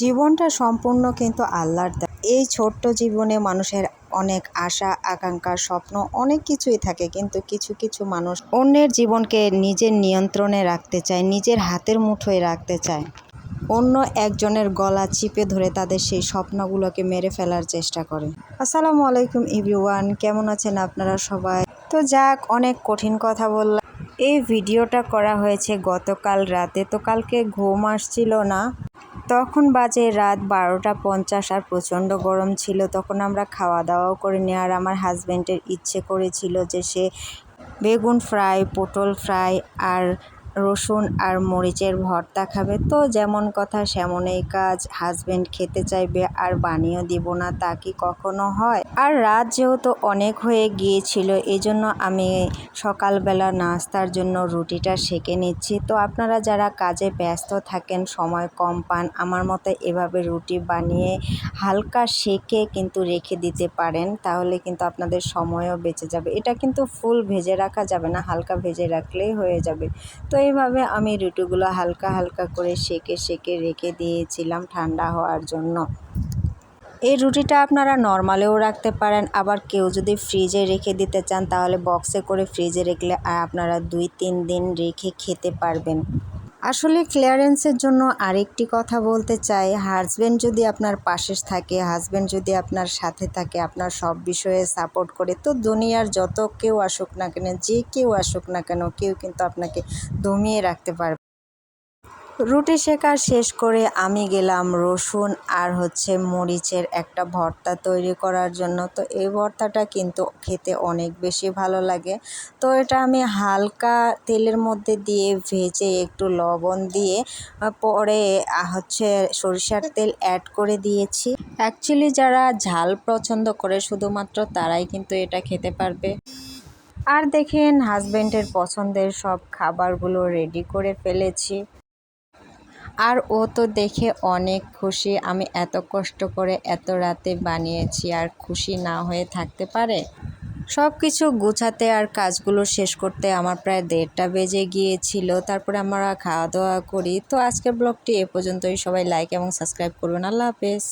জীবনটা সম্পূর্ণ কিন্তু আল্লাহর দেওয়া এই ছোট্ট জীবনে মানুষের অনেক আশা, আকাঙ্ক্ষা, স্বপ্ন, অনেক কিছুই থাকে, কিন্তু কিছু কিছু মানুষ অন্যের জীবনকে নিজের নিয়ন্ত্রণে রাখতে চায়, নিজের হাতের মুঠোয় রাখতে চায়। অন্য একজনের গলা চিপে ধরে তাদের সেই স্বপ্নগুলোকে মেরে ফেলার চেষ্টা করে। আসসালামু আলাইকুম ইভরিওয়ান কেমন আছেন আপনারা সবাই? তো যাক, অনেক কঠিন কথা বললাম। এই ভিডিওটা করা হয়েছে গতকাল রাতে, তো কালকে ঘুম আসছিল না। তখন বাজে রাত বারোটা পঞ্চাশ আর প্রচণ্ড গরম ছিল। তখন আমরা খাওয়া দাওয়াও করে আর আমার হাজব্যান্ডের ইচ্ছে করেছিল যে সে বেগুন ফ্রাই পটল ফ্রাই আর রসুন আর মরিচের ভর্তা খাবে। তো যেমন কথা সেমনই কাজ। হাজব্যান্ড খেতে চাইবে আর বানিয়েও দিব না, তা কি কখনো হয়? আর রাত যেহেতু অনেক হয়ে গিয়েছিল, এজন্য আমি সকালবেলা নাস্তার জন্য রুটিটা সেঁকে নিচ্ছি। তো আপনারা যারা কাজে ব্যস্ত থাকেন, সময় কম পান, আমার মতো এভাবে রুটি বানিয়ে হালকা সেঁকে কিন্তু রেখে দিতে পারেন, তাহলে কিন্তু আপনাদের সময়ও বেঁচে যাবে। এটা কিন্তু ফুল ভেজে রাখা যাবে না, হালকা ভেজে রাখলেই হয়ে যাবে। তো এইভাবে আমি রুটিগুলো হালকা হালকা করে সেকে সেকে রেখে দিয়েছিলাম ঠান্ডা হওয়ার জন্য। এই রুটিটা আপনারা নর্মালেও রাখতে পারেন, আবার কেউ যদি ফ্রিজে রেখে দিতে চান তাহলে বক্সে করে ফ্রিজে রেখলে আপনারা দুই তিন দিন রেখে খেতে পারবেন। আসলে ক্লিয়ারেন্সের জন্য আরেকটি কথা বলতে চাই। হাজব্যান্ড যদি আপনার পাশে থাকে হাজব্যান্ড যদি আপনার সাথে থাকে, আপনার সব বিষয়ে সাপোর্ট করে, তো দুনিয়ার যত কেউ আসুক না কেন, যে কেউ আসুক না কেন, কেউ কিন্তু আপনাকে দমিয়ে রাখতে পারবে। রুটি শেখা শেষ করে আমি গেলাম রসুন আর হচ্ছে মরিচের একটা ভর্তা তৈরি করার জন্য। তো এই ভর্তাটা কিন্তু খেতে অনেক বেশি ভালো লাগে। তো এটা আমি হালকা তেলের মধ্যে দিয়ে ভেজে একটু লবণ দিয়ে পরে হচ্ছে সরিষার তেল অ্যাড করে দিয়েছি। অ্যাকচুয়ালি যারা ঝাল পছন্দ করে শুধুমাত্র তারাই কিন্তু এটা খেতে পারবে। আর দেখেন হাজব্যান্ডের পছন্দের সব খাবারগুলো রেডি করে ফেলেছি। আর ও তো দেখে অনেক খুশি। আমি এত কষ্ট করে এত রাতে বানিয়েছি, আর খুশি না হয়ে থাকতে পারে? সব কিছু গুছাতে আর কাজগুলো শেষ করতে আমার প্রায় দেড়টা বেজে গিয়েছিল। তারপরে আমরা খাওয়া দাওয়া করি। তো আজকের ব্লগটি এ পর্যন্তই। সবাই লাইক এবং সাবস্ক্রাইব করবেন আল্লাহ হাফেজ।